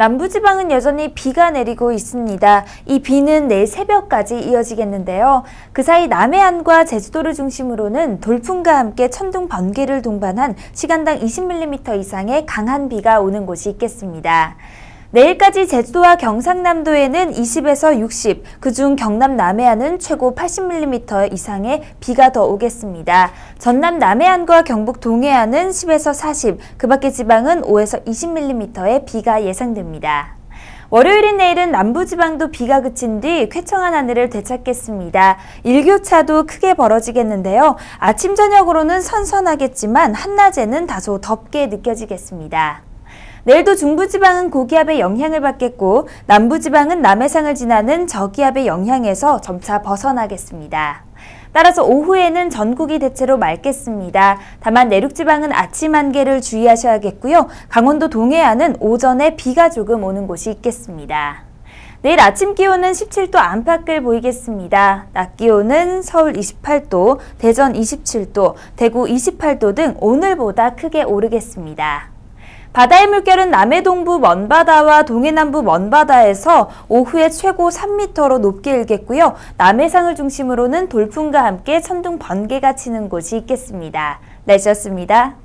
남부지방은 여전히 비가 내리고 있습니다. 이 비는 내일 새벽까지 이어지겠는데요. 그 사이 남해안과 제주도를 중심으로는 돌풍과 함께 천둥 번개를 동반한 시간당 20mm 이상의 강한 비가 오는 곳이 있겠습니다. 내일까지 제주도와 경상남도에는 20에서 60, 그중 경남 남해안은 최고 80mm 이상의 비가 더 오겠습니다. 전남 남해안과 경북 동해안은 10에서 40, 그 밖의 지방은 5에서 20mm의 비가 예상됩니다. 월요일인 내일은 남부지방도 비가 그친 뒤 쾌청한 하늘을 되찾겠습니다. 일교차도 크게 벌어지겠는데요. 아침 저녁으로는 선선하겠지만 한낮에는 다소 덥게 느껴지겠습니다. 내일도 중부지방은 고기압의 영향을 받겠고 남부지방은 남해상을 지나는 저기압의 영향에서 점차 벗어나겠습니다. 따라서 오후에는 전국이 대체로 맑겠습니다. 다만 내륙지방은 아침 안개를 주의하셔야겠고요. 강원도 동해안은 오전에 비가 조금 오는 곳이 있겠습니다. 내일 아침 기온은 17도 안팎을 보이겠습니다. 낮 기온은 서울 28도, 대전 27도, 대구 28도 등 오늘보다 크게 오르겠습니다. 바다의 물결은 남해 동부 먼바다와 동해 남부 먼바다에서 오후에 최고 3m로 높게 일겠고요. 남해상을 중심으로는 돌풍과 함께 천둥 번개가 치는 곳이 있겠습니다. 날씨였습니다.